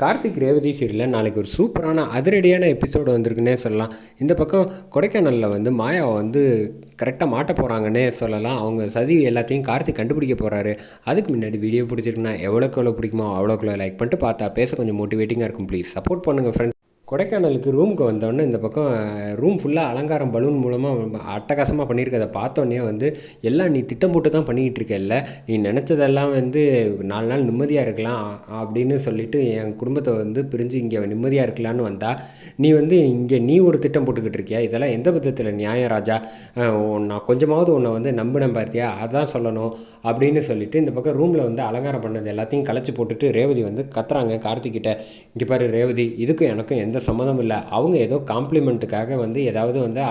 கார்த்திக் ரேவதி சீரியலில் நாளைக்கு ஒரு சூப்பரான அதிரடியான எபிசோடு வந்திருக்குன்னே சொல்லலாம். இந்த பக்கம் கொடைக்கானலில் வந்து மாயாவை வந்து கரெக்டாக மாட்ட போகிறாங்கன்னே சொல்லலாம். அவங்க சதி எல்லாத்தையும் கார்த்திக் கண்டுபிடிக்க போகிறாரு அதுக்கு முன்னாடி வீடியோ பிடிச்சிருக்குன்னா எவ்வளோக்கு எவ்வளோ பிடிக்குமோ அவ்வளோக்கு லைக் பண்ணிட்டு பார்த்தா பேச கொஞ்சம் மோட்டிவேட்டிங்காக இருக்கும். ப்ளீஸ் சப்போர்ட் பண்ணுங்கள் ஃப்ரெண்ட்ஸ் கொடைக்கானலுக்கு ரூமுக்கு வந்தோடனே இந்த பக்கம் ரூம் ஃபுல்லாக அலங்காரம் பலூன் மூலமாக அட்டகாசமாக பண்ணியிருக்கதை பார்த்தோன்னே வந்து எல்லாம் நீ திட்டம் போட்டு தான் பண்ணிக்கிட்டு இருக்கல நீ நினச்சதெல்லாம் வந்து நாலு நாள் நிம்மதியாக இருக்கலாம் அப்படின்னு சொல்லிட்டு என் குடும்பத்தை வந்து பிரிஞ்சு இங்கே நிம்மதியாக இருக்கலான்னு வந்தால் நீ வந்து இங்கே நீ ஒரு திட்டம் போட்டுக்கிட்டு இருக்கியா? இதெல்லாம் எந்த விதத்தில் நியாயம் ராஜா? நான் கொஞ்சமாவது உன்னை வந்து நம்பினேன் பார்த்தியா அதான் சொல்லணும் அப்படின்னு சொல்லிட்டு இந்த பக்கம் ரூமில் வந்து அலங்காரம் பண்ணது எல்லாத்தையும் கலைச்சி போட்டுட்டு ரேவதி வந்து கத்துறாங்க கார்த்திக்கிட்ட. இங்கே பாரு ரேவதி இதுக்கும் எனக்கும் எந்த சம்மந்தம் இல்லை. அவங்க ஏதோ காம்ப்ளிமெண்ட்டுக்காக வந்து ஏதாவது வந்து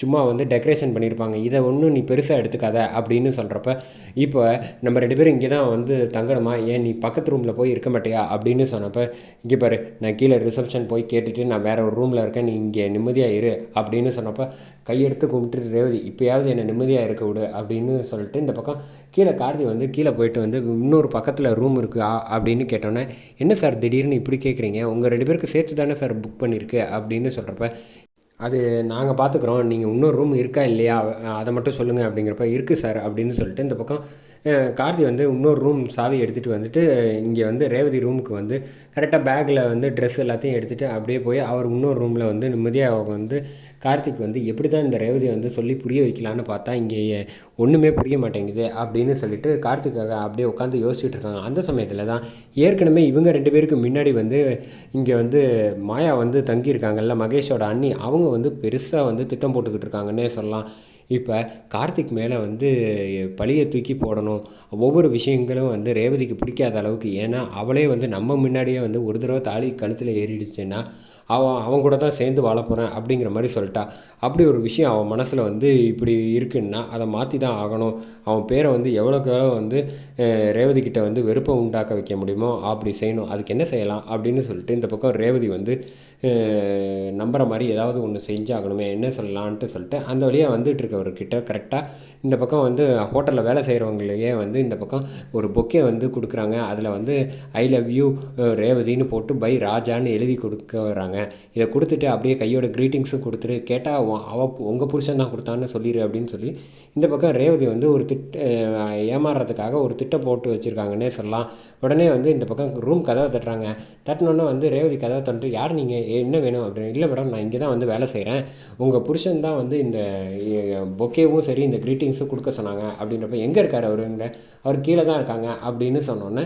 சும்மா வந்து டெக்கரேஷன் பண்ணியிருப்பாங்க இதை ஒன்றும் நீ பெருசாக எடுத்துக்காத அப்படின்னு சொல்கிறப்ப இப்போ நம்ம ரெண்டு பேரும் இங்கே தான் வந்து தங்கணுமா? ஏன் நீ பக்கத்து ரூமில் போய் இருக்க மாட்டியா? அப்படின்னு சொன்னப்போ இங்கே பாரு நான் கீழே ரிசப்ஷன் போய் கேட்டுட்டு நான் வேறு ஒரு ரூமில் இருக்கேன். நீ இங்கே நிம்மதியாக இரு அப்படின்னு சொன்னப்போ கையெடுத்து கும்பிட்டு ரேவதி இப்போயாவது என்னை நிம்மதியாக இருக்க விடு அப்படின்னு சொல்லிட்டு இந்த பக்கம் கீழே கார்த்தி வந்து கீழே போயிட்டு வந்து இன்னொரு பக்கத்தில் ரூம் இருக்குது அப்படின்னு கேட்டோன்னே என்ன சார் திடீர்னு இப்படி கேட்குறீங்க உங்கள் ரெண்டு பேருக்கு சேர்த்து தானே சார் புக் பண்ணியிருக்கு அப்படின்னு சொல்கிறப்ப அது நாங்கள் பார்த்துக்குறோம் நீங்கள் இன்னொரு ரூம் இருக்கா இல்லையா? அதை மட்டும் சொல்லுங்கள் அப்படிங்கிறப்ப இருக்குது சார் அப்படின்னு சொல்லிட்டு இந்த பக்கம் கார்த்தி வந்து இன்னொரு ரூம் சாவி எடுத்துகிட்டு வந்துட்டு இங்கே வந்து ரேவதி ரூமுக்கு வந்து கரெக்டாக பேக்கில் வந்து ட்ரெஸ் எல்லாத்தையும் எடுத்துகிட்டு அப்படியே போய் அவர் இன்னொரு ரூமில் வந்து நிம்மதியாக அவங்க வந்து கார்த்திக் வந்து எப்படி தான் இந்த ரேவதியை வந்து சொல்லி புரிய வைக்கலான்னு பார்த்தா இங்கே ஒன்றுமே புரிய மாட்டேங்குது அப்படின்னு சொல்லிட்டு கார்த்திக்காக அப்படியே உட்காந்து யோசிச்சுட்டு இருக்காங்க. அந்த சமயத்தில் தான் ஏற்கனவே இவங்க ரெண்டு பேருக்கு முன்னாடி வந்து இங்கே வந்து மாயா வந்து தங்கியிருக்காங்கல்ல மகேஷோட அண்ணி அவங்க வந்து பெருசாக வந்து திட்டம் போட்டுக்கிட்டு இருக்காங்கன்னே சொல்லலாம். இப்போ கார்த்திக் மேலே வந்து பழியை தூக்கி போடணும். ஒவ்வொரு விஷயங்களும் வந்து ரேவதிக்கு பிடிக்காத அளவுக்கு. ஏன்னா அவளே வந்து நம்ம முன்னாடியே வந்து ஒரு தடவை தாலி கழுத்தில் ஏறிடுச்சுன்னா அவன் அவன் கூட தான் சேர்ந்து வாழ போகிறேன் அப்படிங்கிற மாதிரி சொல்லிட்டா. அப்படி ஒரு விஷயம் அவன் மனசில் வந்து இப்படி இருக்குன்னா அதை மாற்றி தான் ஆகணும். அவன் பேரை வந்து எவ்வளோக்கு எவ்வளோ வந்து ரேவதி கிட்ட வந்து வெறுப்பை உண்டாக்க வைக்க முடியுமோ அப்படி செய்யணும். அதுக்கு என்ன செய்யலாம் அப்படின்னு சொல்லிட்டு இந்த பக்கம் ரேவதி வந்து நம்புகிற மாதிரி ஏதாவது ஒன்று செஞ்சாகணுமே என்ன சொல்லலான்ட்டு சொல்லிட்டு அந்த வழியாக வந்துட்டுருக்கவர்கிட்ட கரெக்டாக இந்த பக்கம் வந்து ஹோட்டலில் வேலை செய்கிறவங்களையே வந்து இந்த பக்கம் ஒரு பொக்கே வந்து கொடுக்குறாங்க. அதில் வந்து ஐ லவ் யூ ரேவதின்னு போட்டு பை ராஜான்னு எழுதி கொடுக்க வராங்க இதை கொடுத்துட்டு அப்படியே கையோட க்ரீட்டிங்ஸும் கொடுத்துட்டு கேட்டால் அவ உங்கள் புருஷன் தான் கொடுத்தான்னு சொல்லிடு அப்படின்னு சொல்லி இந்த பக்கம் ரேவதி வந்து ஒரு திட்ட ஏமாறுறதுக்காக ஒரு திட்டம் போட்டு வச்சுருக்காங்கன்னே சொல்லலாம். உடனே வந்து இந்த பக்கம் ரூம் கதவை தட்டுறாங்க. தட்டினோன்னே வந்து ரேவதி கதவை தட்டு யார் நீங்கள் என்ன வேணும் அப்படின்னு இல்லை மேடம் நான் இங்கே தான் வந்து வேலை செய்கிறேன் உங்கள் புருஷன் தான் வந்து இந்த பொக்கேவும் சரி இந்த க்ரீட்டிங்ஸும் கொடுக்க சொன்னாங்க. அப்படின்றப்ப எங்கே இருக்கார் அவருங்க அவர் கீழே தான் இருக்காங்க. அப்படின்னு சொன்னோன்னே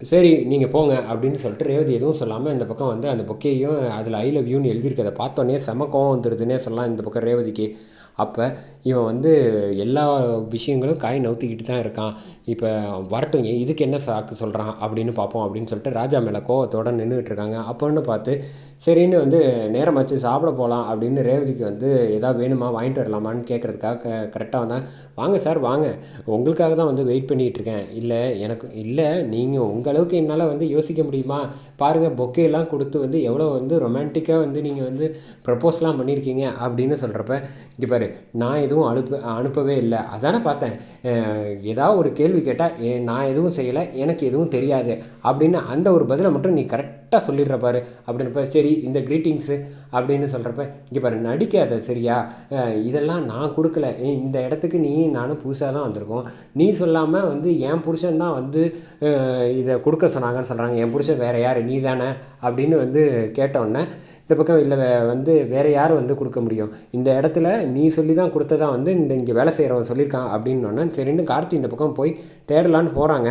சரி நீங்கள் போங்க. அப்படின்னு சொல்லிட்டு ரேவதி எதுவும் சொல்லாமல் இந்த பக்கம் வந்து அந்த பொக்கேயும் அதில் ஐ லவ் யூன்னு எழுதியிருக்கதை பார்த்தோன்னே செம கோவம் வந்துடுதுன்னே சொல்லலாம் இந்த பக்கம் ரேவதிக்கு. அப்போ இவன் வந்து எல்லா விஷயங்களும் காய் நவுத்திக்கிட்டு தான் இருக்கான். இப்போ வரட்டும் இதுக்கு என்ன சாக்கு சொல்கிறான் அப்படின்னு பார்ப்போம் அப்படின்னு சொல்லிட்டு ராஜா மேலே கோவத்தோடு நின்றுட்டு இருக்காங்க. அப்போன்னு பார்த்து சரின்னு வந்து நேரம் வச்சு சாப்பிட போகலாம் அப்படின்னு ரேவதிக்கு வந்து எதாவது வேணுமா வாங்கிட்டு வரலாமான்னு கேட்குறதுக்காக கரெக்டாக வந்தேன். வாங்க சார் வாங்க. உங்களுக்காக தான் வந்து வெயிட் பண்ணிகிட்டு இருக்கேன். இல்லை எனக்கு இல்லை நீங்கள் உங்கள் அளவுக்கு என்னால் வந்து யோசிக்க முடியுமா? பாருங்கள் பொக்கேலாம் கொடுத்து வந்து எவ்வளோ வந்து ரொமான்டிக்காக வந்து நீங்கள் வந்து ப்ரப்போஸ்லாம் பண்ணியிருக்கீங்க அப்படின்னு சொல்கிறப்ப இப்போ பாரு நான் எதுவும் அனுப்ப அனுப்பவே இல்லை. அதானே பார்த்தேன். ஏதாவது ஒரு கேள்வி கேட்டால் நான் எதுவும் செய்யலை. எனக்கு எதுவும் தெரியாது. அப்படின்னு அந்த ஒரு பதிலை மட்டும் நீ கரெக்டாக சொல்லிடுற பாரு. அப்படின்றப்ப சரி இந்த க்ரீட்டிங்ஸு அப்படின்னு சொல்கிறப்ப இங்கே பாரு நடிக்காத சரியா? இதெல்லாம் நான் கொடுக்கல. இந்த இடத்துக்கு நீ நானும் புதுசாக தான் வந்திருக்கோம். நீ சொல்லாமல் வந்து என் புருஷன் தான் வந்து இதை கொடுக்க சொன்னாங்கன்னு சொல்கிறாங்க என் புருஷன் வேறு யார்? நீ தானே? அப்படின்னு வந்து கேட்டோன்னே இந்த பக்கம் இல்லை வந்து வேறு யார் வந்து கொடுக்க முடியும்? இந்த இடத்துல நீ சொல்லி தான் கொடுத்ததா வந்து இந்த இங்கே வேலை செய்கிறவன் சொல்லியிருக்கான் அப்படின்னோடனே சரின்னு கார்த்தி இந்த பக்கம் போய் தேடலான்னு போகிறாங்க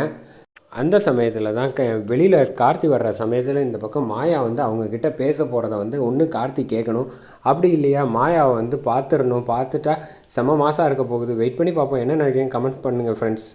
அந்த சமயத்தில் தான் க வெளியில் கார்த்தி வர்ற சமயத்தில் இந்த பக்கம் மாயா வந்து அவங்கக்கிட்ட பேச போகிறத வந்து ஒன்று கார்த்தி கேட்கணும். அப்படி இல்லையா? மாயாவை வந்து பார்த்துடணும் பார்த்துட்டா செம மாதம் இருக்க போகுது. வெயிட் பண்ணி பார்ப்போம் என்ன நினைக்கிறேன் கமெண்ட் பண்ணுங்கள் ஃப்ரெண்ட்ஸ்